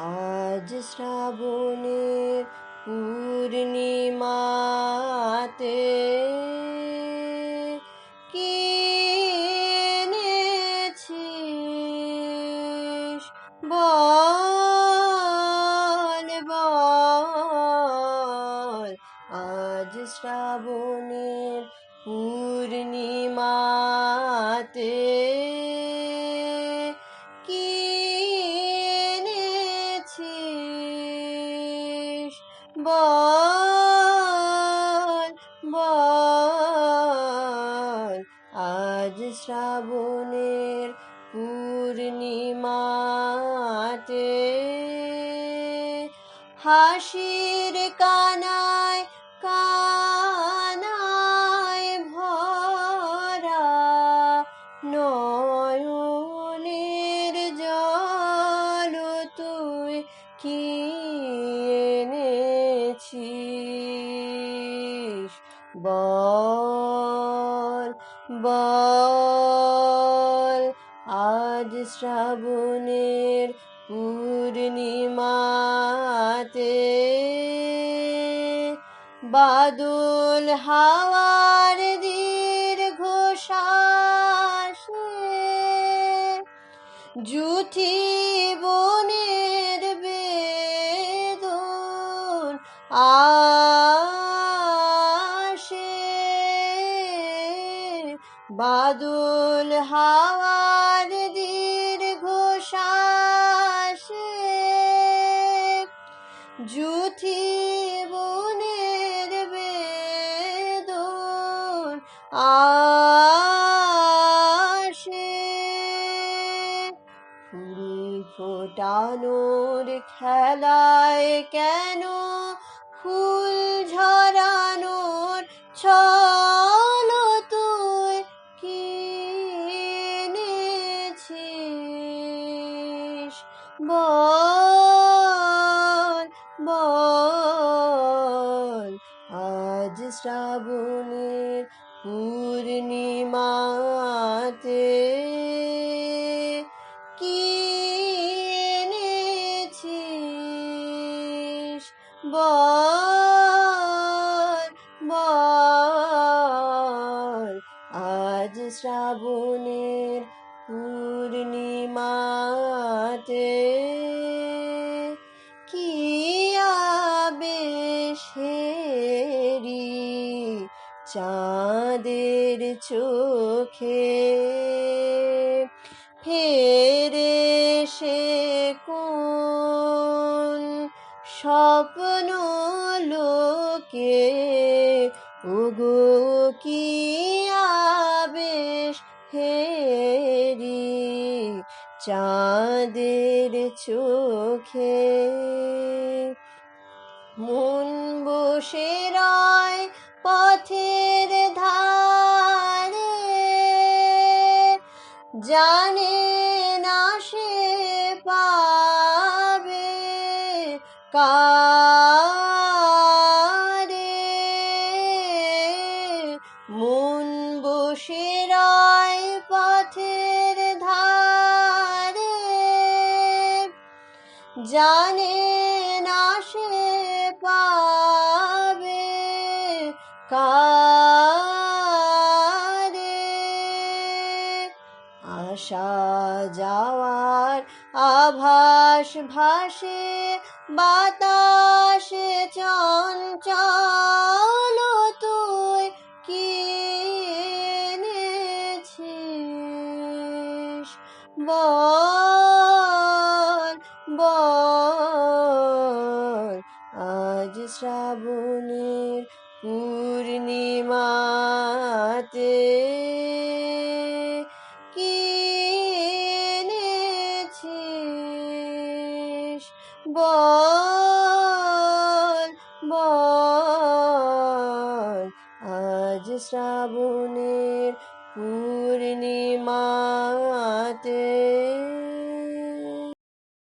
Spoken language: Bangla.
আজ শ্রাবণের পূর্ণিমাতে কি এনেছিস? বল বল আজ শ্রাবণের বল বল আজ শ্রাবণের পূর্ণিমাতে হাসির কানায় কানায় বল বল। আজ শ্রাবণের পূর্ণিমাতে বাদল হাওয়ার দীর্ঘ শ্বাসে জুথি বাদল হাওয়ার দীর্ঘ শ্বাসে জুথি বনের বেদন আসে। ফুল ফোটানোর খেলায় কেন ফুল ঝরানোর বল বল আজ শ্রাবণের পূর্ণিমাতে কি এনেছিস? বল বল আজ শ্রাবণের পূর্ণিমাতে চাঁদের চোখে ফেরে সে কোন স্বপ্ন লোকে? ওগো, কি আবেশ হেরি চাঁদের চোখে? মন বসে জানে না সে পাবে কারে। মন বসে রয় পথের ধারে। জানে না সে পাবে কারে। আসা যাওয়ার আভাস ভাসে বাতাসে চঞ্চল তুই কি বল বল আজ শ্রাবণের পূর্ণিমাতে কি বল বল আজ শ্রাবণের পূর্ণিমাতে